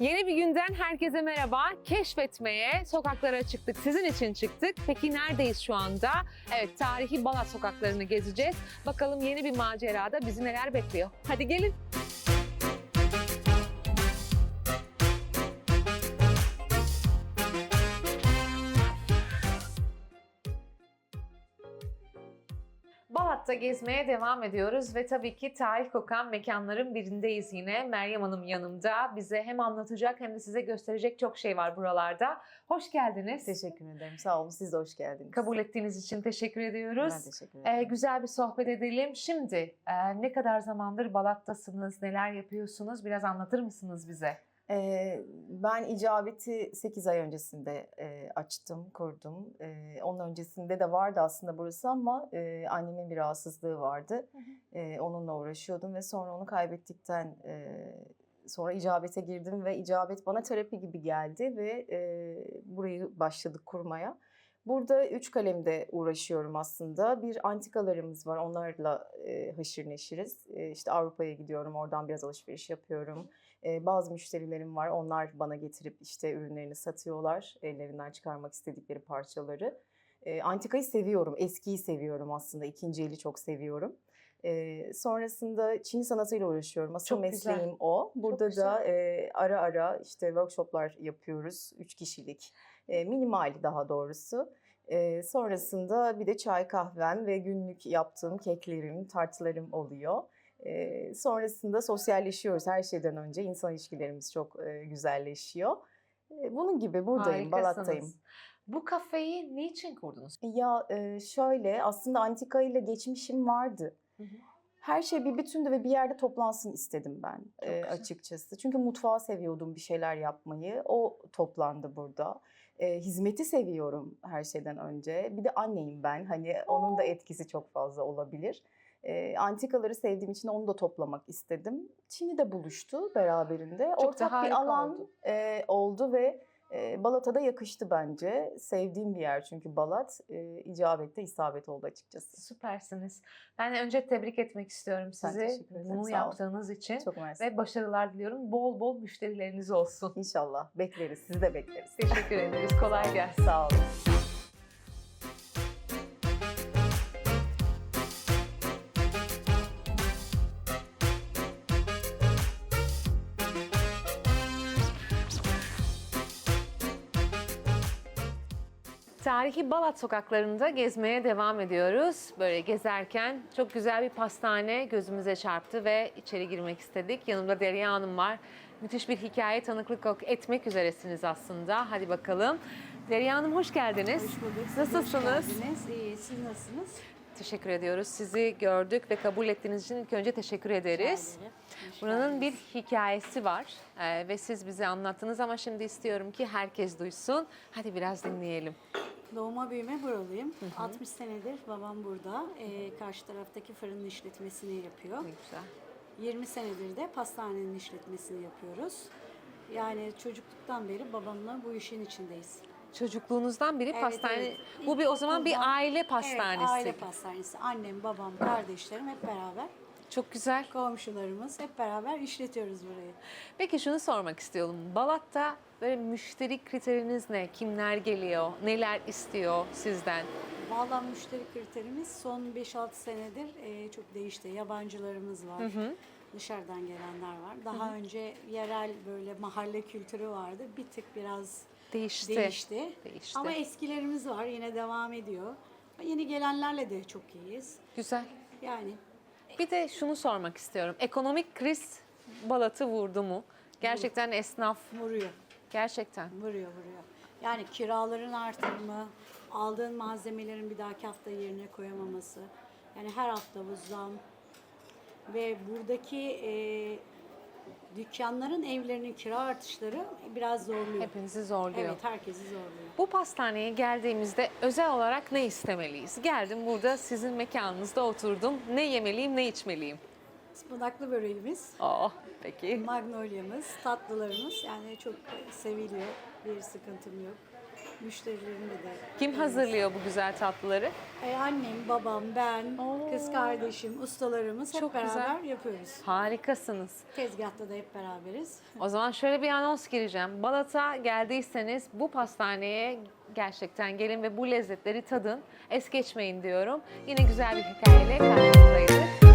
Yeni bir günden herkese merhaba. Keşfetmeye sokaklara çıktık. Sizin için çıktık. Peki neredeyiz şu anda? Evet, tarihi Balat sokaklarını gezeceğiz. Bakalım yeni bir macerada bizi neler bekliyor. Hadi gelin. Balat'ta gezmeye devam ediyoruz ve tabii ki tarih kokan mekanların birindeyiz yine. Meryem Hanım yanımda. Bize hem anlatacak hem de size gösterecek çok şey var buralarda. Hoş geldiniz. Teşekkür ederim. Sağ olun. Siz de hoş geldiniz. Kabul ettiğiniz için teşekkür ediyoruz. Ben teşekkür ederim. Ee, güzel bir sohbet edelim. Şimdi e, ne kadar zamandır Balat'tasınız, neler yapıyorsunuz? Biraz anlatır mısınız bize? Ee, ben icabeti 8 ay öncesinde e, açtım, kurdum. E, onun öncesinde de vardı aslında burası ama e, annemin bir rahatsızlığı vardı. E, onunla uğraşıyordum ve sonra onu kaybettikten e, sonra icabete girdim ve icabet bana terapi gibi geldi ve e, burayı başladık kurmaya. Burada üç kalemde uğraşıyorum aslında. Bir antikalarımız var, onlarla e, haşır neşiriz. E, işte Avrupa'ya gidiyorum, oradan biraz alışveriş yapıyorum. E, bazı müşterilerim var, onlar bana getirip işte ürünlerini satıyorlar, ellerinden çıkarmak istedikleri parçaları. E, antikayı seviyorum, eskiyi seviyorum aslında, ikinci eli çok seviyorum. E, sonrasında Çin sanatıyla uğraşıyorum. Asıl Çok güzel. mesleğim o. Burada güzel. da e, ara ara işte workshoplar yapıyoruz, üç kişilik. E, minimal daha doğrusu. E, sonrasında bir de çay kahvem ve günlük yaptığım keklerim, tartılarım oluyor. E, sonrasında sosyalleşiyoruz her şeyden önce. İnsan ilişkilerimiz çok e, güzelleşiyor. E, bunun gibi buradayım, Harikasınız. Balat'tayım. Bu kafeyi niçin kurdunuz? Ya e, şöyle aslında antika ile geçmişim vardı. Hı hı. Her şey bir bütündü ve bir yerde toplansın istedim ben Çok e, açıkçası. Çünkü mutfağı seviyordum bir şeyler yapmayı. O toplandı burada. E, hizmeti seviyorum her şeyden önce. Bir de anneyim ben. Hani onun da etkisi çok fazla olabilir. E, antikaları sevdiğim için onu da toplamak istedim. Çin'i de buluştu beraberinde. Çok Ortak bir alan oldu. e, oldu ve e, Balat'a da yakıştı bence. Sevdiğim bir yer çünkü Balat e, icabette isabet oldu açıkçası. Süpersiniz. Ben önce tebrik etmek istiyorum sizi bunu yaptığınız için. Çok mersi. Ve başarılar diliyorum. Bol bol müşterileriniz olsun. İnşallah bekleriz. Sizi de bekleriz. Teşekkür ederiz. Kolay gelsin. Sağ olun. Tarihi Balat sokaklarında gezmeye devam ediyoruz. Böyle gezerken çok güzel bir pastane gözümüze çarptı ve içeri girmek istedik. Yanımda Derya Hanım var. Müthiş bir hikaye tanıklık etmek üzeresiniz aslında. Hadi bakalım. Derya Hanım hoş geldiniz. Hoş bulduk. Nasılsınız? Hoş geldiniz. İyi. Siz nasılsınız? Teşekkür ediyoruz. Sizi gördük ve kabul ettiğiniz için ilk önce teşekkür ederiz. Buranın bir hikayesi var Ee, ve siz bize anlattınız ama şimdi istiyorum ki herkes duysun. Hadi biraz dinleyelim. Doğma büyüme buralıyım. 60 senedir babam burada. Ee, karşı taraftaki fırının işletmesini yapıyor. Ne güzel. 20 senedir de pastanenin işletmesini yapıyoruz. Yani çocukluktan beri babamla bu işin içindeyiz. Çocukluğunuzdan beri Evet, pastane. evet. Bu bir o zaman bir İlkokuldan- aile pastanesi. Evet, aile pastanesi. Annem, babam, kardeşlerim hep beraber. Çok güzel. Komşularımız hep beraber işletiyoruz burayı. Peki şunu sormak istiyorum. Balat'ta böyle müşteri kriteriniz ne? Kimler geliyor? Neler istiyor sizden? Vallahi müşteri kriterimiz son 5-6 senedir e, çok değişti. Yabancılarımız var. Dışarıdan gelenler var. Daha önce yerel böyle mahalle kültürü vardı. Bir tık biraz Değişti. değişti. Değişti. Ama eskilerimiz var. Yine devam ediyor. Yeni gelenlerle de çok iyiyiz. Güzel. Yani Bir de şunu sormak istiyorum. Ekonomik kriz Balat'ı vurdu mu? Gerçekten esnaf vuruyor. gerçekten. Vuruyor vuruyor. Yani kiraların artırımı, aldığın malzemelerin bir dahaki hafta yerine koyamaması. Yani her hafta bu zam. Ve buradaki e, dükkanların, evlerinin kira artışları biraz zorluyor. Hepinizi zorluyor. Evet, herkesi zorluyor. Bu pastaneye geldiğimizde özel olarak ne istemeliyiz? Geldim burada sizin mekanınızda oturdum. Ne yemeliyim, ne içmeliyim? Ispanaklı böreğimiz, Oh, peki. magnolia'mız, tatlılarımız yani çok seviliyor. Bir sıkıntım yok. Müşterilerimle de. Kim hazırlıyor bu güzel tatlıları? E, annem, babam, ben, Oo. kız kardeşim, ustalarımız hep Çok beraber güzel. yapıyoruz. Harikasınız. Tezgahta da hep beraberiz. O zaman şöyle bir anons gireceğim. Balat'a geldiyseniz bu pastaneye gerçekten gelin ve bu lezzetleri tadın. Es geçmeyin diyorum. Yine güzel bir hikayeyle karşınızdayız.